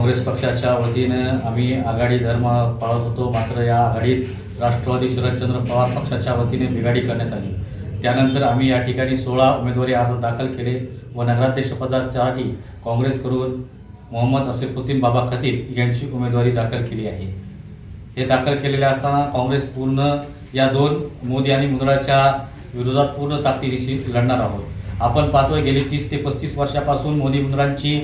काँग्रेस पक्षाच्या वतीनं आम्ही आघाडी धर्म पाळत होतो. मात्र या आघाडीत राष्ट्रवादी शरदचंद्र पवार पक्षाच्या वतीने बिघाडी करण्यात आली. त्यानंतर आम्ही या ठिकाणी सोळा उमेदवारी अर्ज दाखल केले व नगराध्यक्षपदासाठी काँग्रेसकडून मोहम्मद असिफुद्दीन बाबा खतीब यांची उमेदवारी दाखल केली आहे. हे दाखल केलेले असताना काँग्रेस पूर्ण या दोन मोदी आणि मुंदळाच्या विरोधात पूर्ण ताकदीशी लढणार आहोत. आपण पाहतोय गेली तीस ते पस्तीस वर्षापासून मोदी मुंद्रांची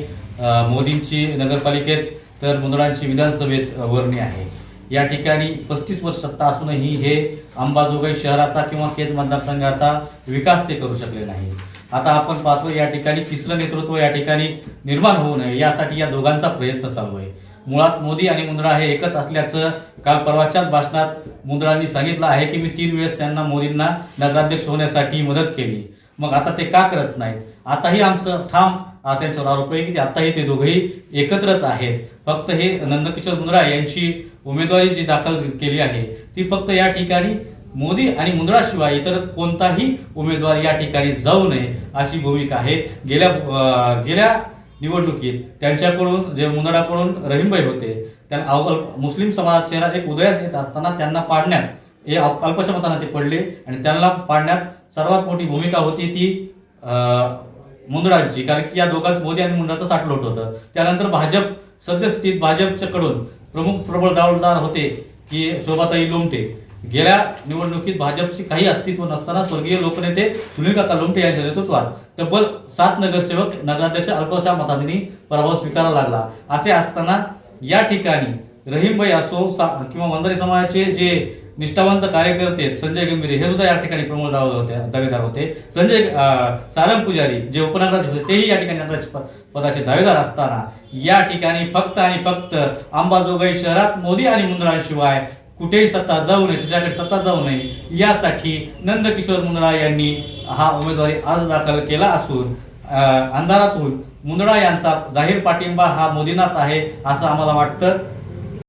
मोदींची नगरपालिकेत तर मुंदळांची विधानसभेत वर्णी आहे. या ठिकाणी पस्तीस वर्ष सत्ता असूनही हे अंबाजोगाई शहराचा किंवा केज मतदारसंघाचा विकास ते करू शकले नाही. आता आपण पाहतो या ठिकाणी तिसरं नेतृत्व या ठिकाणी निर्माण होऊ नये यासाठी या दोघांचा प्रयत्न चालू आहे. मुळात मोदी आणि मुंद्रा हे एकच असल्याचं काल परवाच्याच भाषणात मुंद्रांनी सांगितलं आहे की मी तीन वेळेस त्यांना मोदींना नगराध्यक्ष होण्यासाठी मदत केली. मग आता ते का करत नाहीत? आताही आमचं ठाम त्यांच्यावर आरोप आहे की ते आताही ते दोघंही एकत्रच आहेत. फक्त हे नंदकिशोर मुंद्रा यांची उमेदवारी जी दाखल केली आहे ती फक्त या ठिकाणी मोदी आणि मुंद्राशिवाय इतर कोणताही उमेदवार या ठिकाणी जाऊ नये अशी भूमिका आहे. गेल्या गेल्या निवडणुकीत त्यांच्याकडून जे मुंदडाकडून रहीमबाई होते त्यांना अवघल मुस्लिम समाजाचे शहरात एक उदयास येत असताना त्यांना पाडण्यात हे अल्पक्षमतांना ते पडले आणि त्यांना पाडण्यात सर्वात मोठी भूमिका होती ती अ, मुंदडांची कारण की या दोघांच मोदी आणि मुंडाचं साठलोट होतं. त्यानंतर भाजप सद्यस्थितीत भाजपच्याकडून प्रमुख प्रबळ दावलदार होते की शोभाताई लोमटे. गेल्या निवडणुकीत भाजपची काही अस्तित्व नसताना स्वर्गीय लोकनेते सुनील काका लोमटे यांच्या नेतृत्वात तब्बल सात नगरसेवक नगराध्यक्ष अल्पशा मतांनी पराभव स्वीकारावा लागला. असे असताना या ठिकाणी रहीमबाई असो सा किंवा वंजारी समाजाचे जे निष्ठावंत कार्यकर्ते आहेत, संजय गंभीरे हे सुद्धा या ठिकाणी प्रमुख दावे होते दावेदार होते. संजय सारंग पुजारी जे उपनगराचे होते तेही या ठिकाणी पदाचे दावेदार असताना या ठिकाणी फक्त आणि फक्त अंबाजोगाई शहरात मोदी आणि मुंद्राशिवाय कुठेही सत्ता जाऊ नये तिच्याकडे सत्ता जाऊ नये यासाठी नंदकिशोर मुंद्रा यांनी हा उमेदवारी अर्ज दाखल केला असून अंधारातून मुंदडा यांचा जाहीर पाठिंबा हा मोदींनाच आहे असं आम्हाला वाटतं.